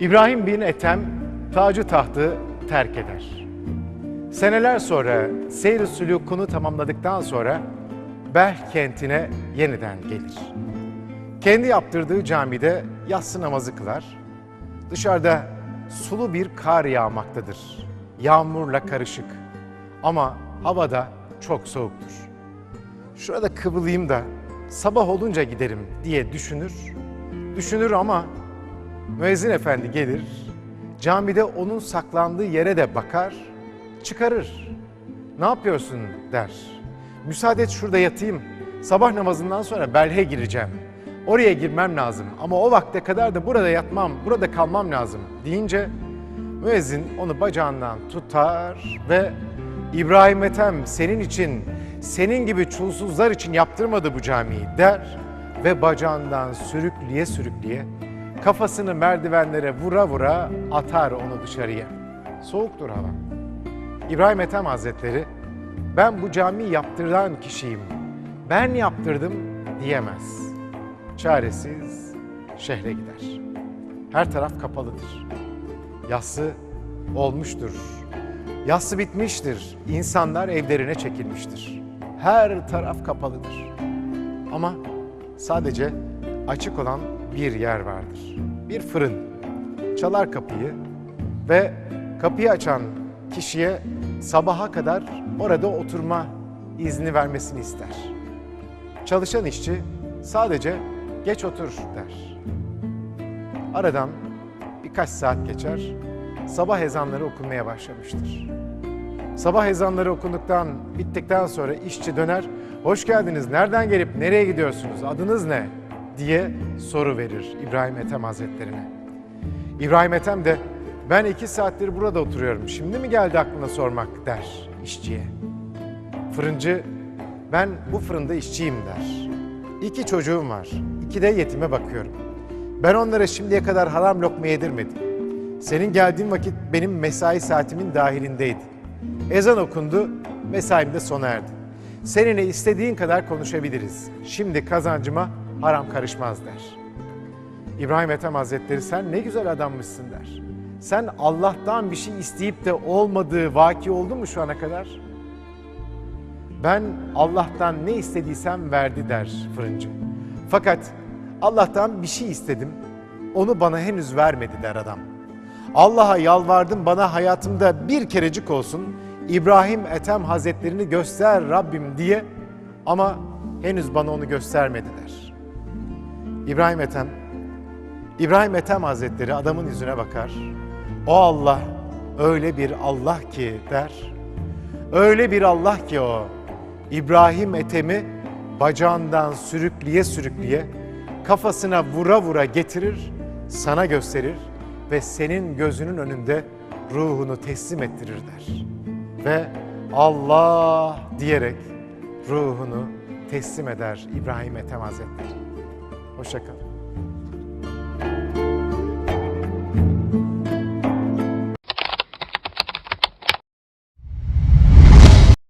İbrahim bin Ethem tacı tahtı terk eder. Seneler sonra seyr-i tamamladıktan sonra Belh kentine yeniden gelir. Kendi yaptırdığı camide yatsı namazı kılar. Dışarıda sulu bir kar yağmaktadır. Yağmurla karışık. Ama havada çok soğuktur. Şurada kıvılayım da sabah olunca giderim diye düşünür. Düşünür ama müezzin efendi gelir. Camide onun saklandığı yere de bakar, çıkarır. Ne yapıyorsun der. Müsaade et şurada yatayım. Sabah namazından sonra belhe gireceğim. Oraya girmem lazım ama o vakte kadar da burada yatmam, burada kalmam lazım deyince müezzin onu bacağından tutar ve İbrahim Ethem senin için, senin gibi çulsuzlar için yaptırmadı bu camiyi der ve bacağından sürükleye sürükleye kafasını merdivenlere vura vura atar onu dışarıya. Soğuktur hava. İbrahim Ethem Hazretleri ben bu camiyi yaptıran kişiyim, ben yaptırdım diyemez. Çaresiz şehre gider. Her taraf kapalıdır. Yassı olmuştur. Yassı bitmiştir. İnsanlar evlerine çekilmiştir. Her taraf kapalıdır. Ama sadece açık olan bir yer vardır. Bir fırın. Çalar kapıyı ve kapıyı açan kişiye sabaha kadar orada oturma izni vermesini ister. Çalışan işçi sadece geç otur der. Aradan birkaç saat geçer, sabah ezanları okunmaya başlamıştır. Sabah ezanları okunduktan, bittikten sonra işçi döner, hoş geldiniz, nereden gelip nereye gidiyorsunuz, adınız ne? Diye soru verir İbrahim Ethem Hazretlerine. İbrahim Ethem de ben iki saattir burada oturuyorum, şimdi mi geldi aklına sormak der işçiye. Fırıncı ben bu fırında işçiyim der. İki çocuğum var, iki de yetime bakıyorum. Ben onlara şimdiye kadar haram lokma yedirmedim. Senin geldiğin vakit benim mesai saatimin dahilindeydi. Ezan okundu, mesaim de sona erdi. Seninle istediğin kadar konuşabiliriz. Şimdi kazancıma haram karışmaz der. İbrahim Ethem Hazretleri sen ne güzel adammışsın der. Sen Allah'tan bir şey isteyip de olmadığı vaki oldu mu şu ana kadar? Ben Allah'tan ne istediysem verdi der fırıncı. Fakat Allah'tan bir şey istedim, onu bana henüz vermedi der adam. Allah'a yalvardım bana hayatımda bir kerecik olsun İbrahim Ethem Hazretlerini göster Rabbim diye ama henüz bana onu göstermedi der. İbrahim Ethem, İbrahim Ethem Hazretleri adamın yüzüne bakar. O Allah öyle bir Allah ki der. Öyle bir Allah ki o. İbrahim Ethem'i bacağından sürükleye sürükleye kafasına vura vura getirir, sana gösterir ve senin gözünün önünde ruhunu teslim ettirir der. Ve Allah diyerek ruhunu teslim eder İbrahim Ethem Hazretleri. Hoşçakalın.